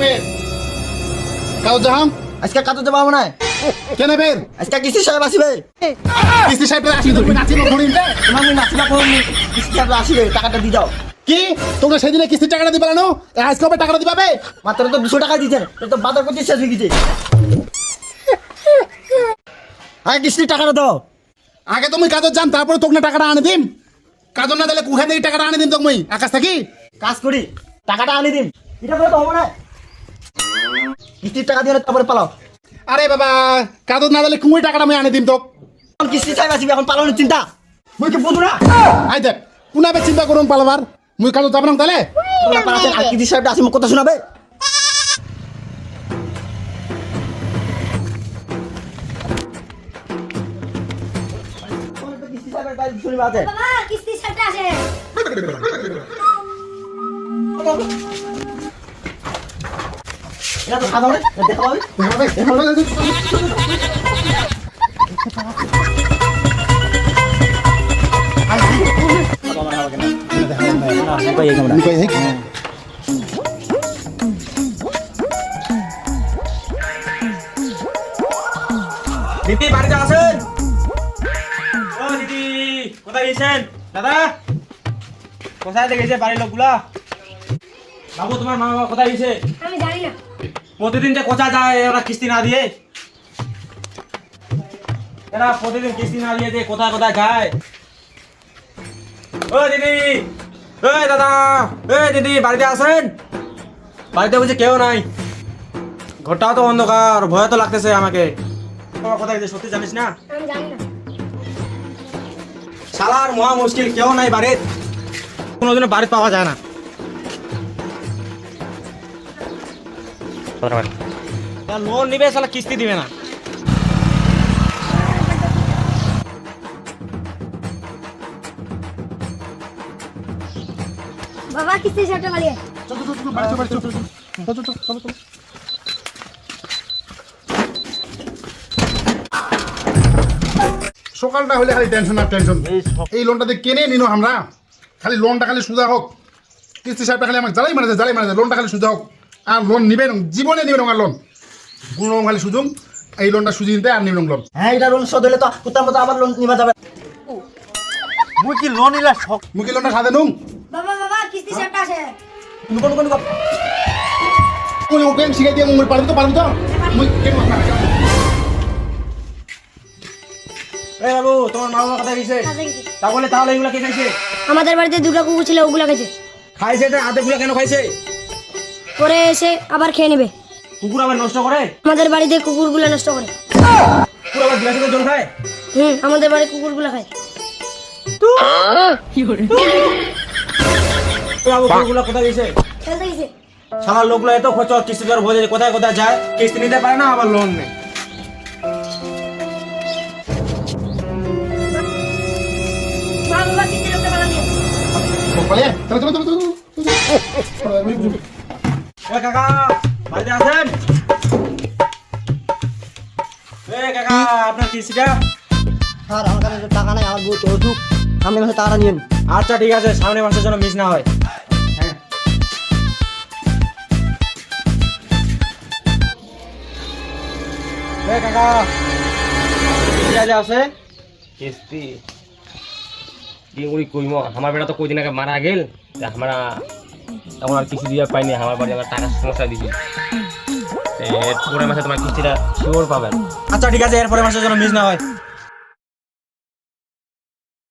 বের? কাউ আজকে কাতো যাব না। কেন বের? আজকে কিস্তি সাহেব আসিবে? কিস্তি সাহেব আসি তুমি নাচিব ঘুরিম তোমার নাচিবা করুন কিস্তি সাহেব আসিবে টাকাটা দিয়ে কি? তোমরা সেদিনে কিস্তির টাকাটা দিবে না আজকে কবে টাকাটা দিবে মাত্র তো দুশো টাকা তো তো বাজার করতে শেষ হয়ে গেছে। হ্যাঁ কিস্তির টাকাটা দাও। আগে তুমি কাজত যান তারপরে তোকে টাকাটা আনে দিম। কাজল না দিলে কুখান থেকে টাকাটা আনে দিম তুমি আকাশ থাকি? কাজ করি। টাকাটা আনি দিন এটা করে তো হবে না কিস্তির টাকা দিয়ে তারপরে পালাও। আরে বাবা কাজত না দিলে কুমির টাকাটা আমি আনি দিম তো কিস্তি সাহেব আসিবে এখন পালানোর চিন্তা। মুই কি বুঝু না? আই দেখ কোনাবে চিন্তা করুন পালাবার। মুই কাজত যাব না তাহলে? আর কিস্তি সাহেবটা আসিবে কথা শোনাবে। কিস্তি সাহেবের শুনিবা আছে বাবা কিস্তি সাথে আসে। দিদি বাড়িতে কোথায় গেছেন দাদা? কোথায় গেছে বাড়ির লোকগুলা? বাবু তোমার মা বাবা কোথায় গেছে? আমি জানি না। প্রতিদিন যে কোথায় যায় ওরা কিস্তি না দিয়ে। এরা প্রতিদিন কিস্তি না দিয়ে যে কোথায় কোথায় যায় ও দিদি এই দাদা এই দিদি বাড়িতে আছেন বাড়িতে বুঝি কেউ নাই। ঘরটাও তো অন্ধকার ভয় তো লাগতেছে আমাকে। বাবা কোথায় গেছে সত্যি জানিস না? আমি জানি না। শালার মহা মুশকিল কেউ নাই বাড়ির কোনোদিনও বাড়িতে পাওয়া যায় না। লোন নিবে শালা কিস্তি দিবে না। বাবা কিস্তি সাথে পালিয়ে সকালটা হলে খালি টেনশন আর টেনশন এই লোনটাতে কেনে নিনো আমরা? খালি লোনটা খালি সুদা হোক। কিস্তি সাহেবটা খালি আমাকে জ্বালাই মারা জ্বালাই মারা লোনটা খালি সুদা হোক। আর লোন নিবেন জীবনে নিবেন আর লোন কোনো খালি সুযোগ এই লোনটা সুজি নিতে আর নিবেন লোন হ্যাঁ এটা লোন শোধ হলে তো কোথাও মতো আবার লোন নিবা যাবে। মুই কি লোন নিলা শখ? মুখে লোনটা খাদে নুম? বাবা বাবা কিস্তি সাথে আসে কোন কোন কোন ওই ওকে শিখাই দিয়ে মুই পারবি তো পারবি তো? মুই কেন এই বাবু তোমার মা বাবা কাজে গেছে। তাহলে তাহলে এগুলা কে খাইছে? আমাদের বাড়িতে দুটো কুকুর ছিল ওগুলো খেয়েছে খাইছে তো আধেগুলা কেন খাইছে? পরে এসে আবার খেয়ে নেবে কুকুর আবার নষ্ট করে আমাদের বাড়িতে কুকুরগুলো নষ্ট করে কুকুর আবার গ্লাসে জল খায় হুম আমাদের বাড়ির কুকুরগুলো খায় এই বাবু কুকুরগুলা কোথায় গেছে খেলতে গেছে সারা লোকগুলো এত খরচ কিস্তি দেওয়ার বোঝে কোথায় কোথায় যায় কিস্তি নিতে পারে না আবার লোন নেই চলো চলো চলো চলো এ কাকা বাড়িতে আছেন? এ কাকা আপনার কিস্তিটা স্যার আমার কাছে তো টাকা নাই আমার বহুত অসুখ। সামনে মাসে টাকাটা নিন। আচ্ছা ঠিক আছে সামনে মাসের জন্য মিস না হয়। হ্যাঁ। কাকা কিস্তি আছে? কিস্তি। কি কইম? আমার বেটা তো কদিন আগে মারা গেল। আমরা তখন আর কিস্তি দিয়ে পাইনি, আমার বাড়ি আমার টাকা সমস্যা দিছি। এরপরে মাসে তোমার কিস্তিটা শিওর পাবেন। আচ্ছা ঠিক আছে এরপরে মাসে যেন মিস না হয়।